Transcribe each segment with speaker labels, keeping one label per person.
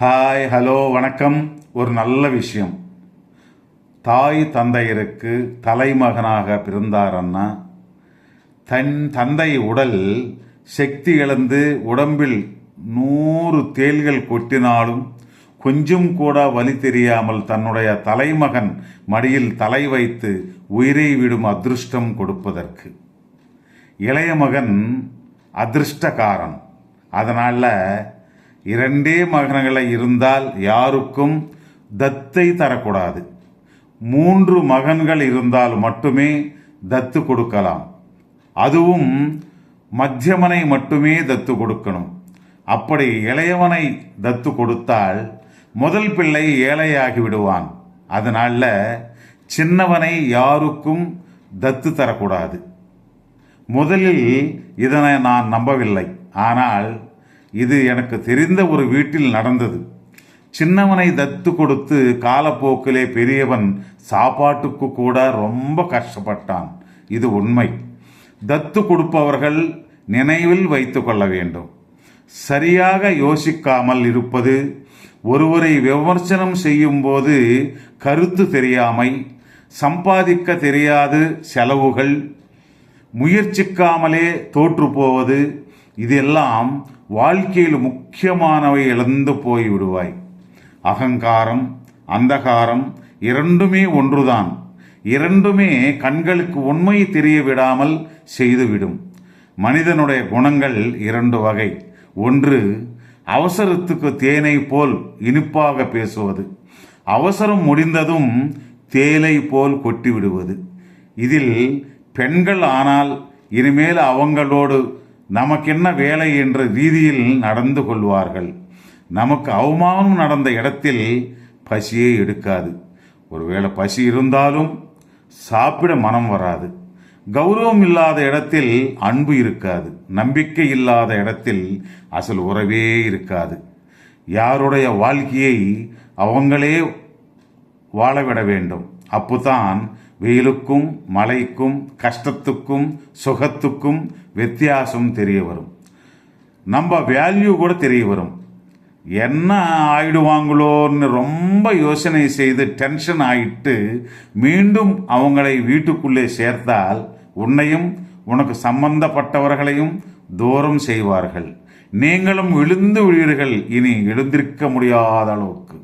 Speaker 1: Hi hello வணக்கம். ஒரு நல்ல விஷயம். தாய் தந்தையருக்கு தலைமகனாக பிறந்தாரன்னா தன் தந்தை உடல் சக்தி இழந்து உடம்பில் நூறு தேள்கள் கொட்டினாலும் கொஞ்சம் கூட வலி தெரியாமல் தன்னுடைய தலைமகன் மடியில் தலை வைத்து உயிரை விடும் அதிருஷ்டம் கொடுப்பதற்கு. இளைய மகன் அதிர்ஷ்டக்காரன். அதனால் இரண்டே மகன்களை இருந்தால் யாருக்கும் தத்தை தரக்கூடாது. மூன்று மகன்கள் இருந்தால் மட்டுமே தத்து கொடுக்கலாம். அதுவும் மத்தியமனை மட்டுமே தத்து கொடுக்கணும். அப்படி இளையவனை தத்து கொடுத்தால் முதல் பிள்ளை ஏழையாகி விடுவான். அதனால சின்னவனை யாருக்கும் தத்து தரக்கூடாது. முதலில் இதனை நான் நம்பவில்லை. ஆனால் இது எனக்கு தெரிந்த ஒரு வீட்டில் நடந்தது. சின்னவனை தத்து கொடுத்து காலப்போக்கிலே பெரியவன் சாப்பாட்டுக்கு கூட ரொம்ப கஷ்டப்பட்டான். இது உண்மை. தத்து கொடுப்பவர்கள் நினைவில் வைத்து கொள்ள வேண்டும். சரியாக யோசிக்காமல் இருப்பது ஒருவரை விமர்சனம் செய்யும்போது கருத்து தெரியாமை சம்பாதிக்க தெரியாது செலவுகள் முயற்சிக்காமலே தோற்று போவது இதெல்லாம் வாழ்க்கையில் முக்கியமானவை இழந்து போய் விடுவாய். அகங்காரம் அந்தகாரம் இரண்டுமே ஒன்றுதான். இரண்டுமே கண்களுக்கு உண்மை தெரிய விடாமல் செய்துவிடும். மனிதனுடைய குணங்கள் இரண்டு வகை. ஒன்று அவசரத்துக்கு தேனை போல் இனிப்பாக பேசுவது. அவசரம் முடிந்ததும் தேலை போல் கொட்டி விடுவது இதில் பெண்கள் ஆனால் இனிமேல் அவங்களோடு நமக்கென்ன வேலை என்ற ரீதியில் நடந்து கொள்வார்கள். நமக்கு அவமானம் நடந்த இடத்தில் பசியே எடுக்காது. ஒருவேளை பசி இருந்தாலும் சாப்பிட மனம் வராது. கௌரவம் இல்லாத இடத்தில் அன்பு இருக்காது. நம்பிக்கை இல்லாத இடத்தில் அசல் உறவே இருக்காது. யாருடைய வாழ்க்கையை அவங்களே வாழவிட வேண்டும். அப்போதான் வெயிலுக்கும் மழைக்கும் கஷ்டத்துக்கும் சுகத்துக்கும் வித்தியாசம் தெரிய வரும். நம்ம வேல்யூ கூட தெரிய வரும். என்ன ஆயிடுவாங்களோன்னு ரொம்ப யோசனை செய்து டென்ஷன் ஆயிட்டு மீண்டும் அவங்களை வீட்டுக்குள்ளே சேர்த்தால் உன்னையும் உனக்கு சம்பந்தப்பட்டவர்களையும் தூரம் செய்வார்கள். நீங்களும் விழுந்து விழுவீர்கள் இனி எழுந்திருக்க முடியாத அளவுக்கு.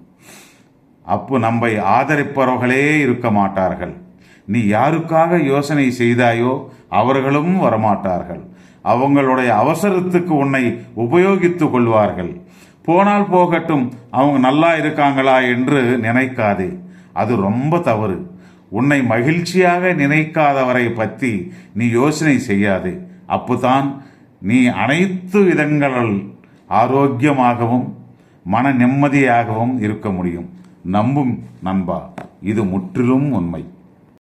Speaker 1: அப்போ நம்மை ஆதரிப்பவர்களே இருக்க மாட்டார்கள். நீ யாருக்காக யோசனை செய்தாயோ அவர்களும் வரமாட்டார்கள். அவங்களுடைய அவசரத்துக்கு உன்னை உபயோகித்துக் கொள்வார்கள். போனால் போகட்டும் அவங்க நல்லா இருக்காங்களா என்று நினைக்காதே. அது ரொம்ப தவறு. உன்னை மகிழ்ச்சியாக நினைக்காதவரை பற்றி நீ யோசனை செய்யாதே. அப்போதான் நீ அனைத்து விதங்களில் ஆரோக்கியமாகவும் மன நிம்மதியாகவும் இருக்க முடியும். நம்பும் நண்பா இது முற்றிலும் உண்மை.